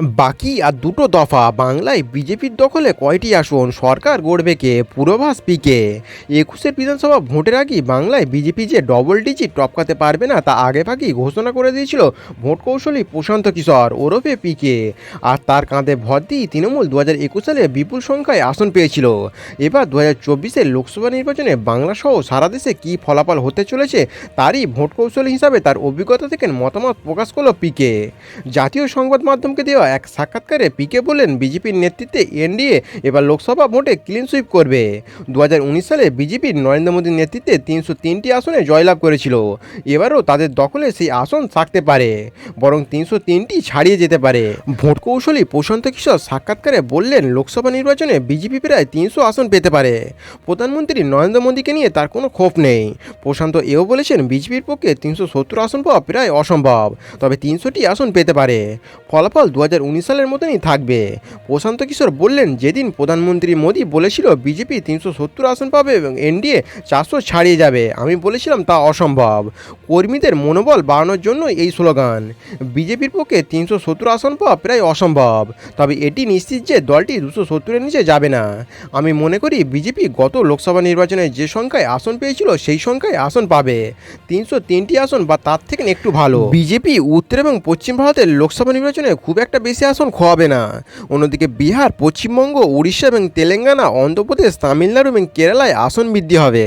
বাকি আর দুটো দফা বাংলায় বিজেপির দখলে কয়টি আসন সরকার গড়বে কে? পূর্বাভাস পিকে। একুশের বিধানসভা ভোটের আগেই বাংলায় বিজেপি যে ডবল ডিজিট টপকাতে পারবে না, তা আগে ভাগেই ঘোষণা করে দিয়েছিল ভোট কৌশলী প্রশান্ত কিশোর, ওরফে পিকে। আর তার কাঁধে ভর দিয়েই তৃণমূল দু হাজার একুশ সালে বিপুল সংখ্যায় আসন পেয়েছিল। এবার দু হাজার চব্বিশের লোকসভা নির্বাচনে বাংলা সহ সারা দেশে কী ফলাফল হতে চলেছে, তারই ভোট কৌশলী হিসাবে তার অভিজ্ঞতা থেকে মতামত প্রকাশ করল পিকে। জাতীয় সংবাদ মাধ্যমকে দেওয়া এক সাক্ষাৎকারে পিকে বললেন বিজেপির নেতৃত্বে এনডিএ এবার লোকসভা ভোটে ক্লিন সুইপ করবে। দু হাজার উনিশ সালে বিজেপির নরেন্দ্র মোদীর নেতৃত্বে তিনশো তিনটি আসনে জয়লাভ করেছিল। এবারও তাদের দখলে সেই আসন থাকতে পারে, বরং তিনশো তিনটি ছাড়িয়ে যেতে পারে। ভোট কৌশলী প্রশান্ত কিশোর সাক্ষাৎকারে বললেন, লোকসভা নির্বাচনে বিজেপি প্রায় তিনশো আসন পেতে পারে। প্রধানমন্ত্রী নরেন্দ্র মোদীকে নিয়ে তার কোনো ক্ষোভ নেই। প্রশান্ত এও বলেছেন, বিজেপির পক্ষে তিনশো সত্তর আসন পাওয়া প্রায় অসম্ভব, তবে তিনশোটি আসন পেতে পারে। ফলাফল দু সালের মতনই থাকবে। প্রশান্ত কিশোর বললেন, যেদিন প্রধানমন্ত্রী মোদী বলেছিল বিজেপি তিনশো সত্তর আসন পাবে এবং এনডিএ চারশো ছাড়িয়ে যাবে, আমি বলেছিলাম তা অসম্ভব। কর্মীদের মনোবল বাড়ানোর জন্য এই স্লোগান। বিজেপির পক্ষে তিনশো সত্তর আসন পাওয়া প্রায় অসম্ভব। তবে এটি নিশ্চিত যে দলটি দুশো সত্তরের নিচে যাবে না। আমি মনে করি বিজেপি গত লোকসভা নির্বাচনে যে সংখ্যায় আসন পেয়েছিল, সেই সংখ্যায় আসন পাবে। তিনশো তিনটি আসন বা তার থেকে একটু ভালো। বিজেপি উত্তর এবং পশ্চিম ভারতের লোকসভা নির্বাচনে খুব একটা বেশি আসন খোয়াবে না। অন্যদিকে বিহার, পশ্চিমবঙ্গ, উড়িষ্যা এবং তেলেঙ্গানা, অন্ধ্রপ্রদেশ, তামিলনাড়ু এবং কেরালায় আসন বৃদ্ধি হবে।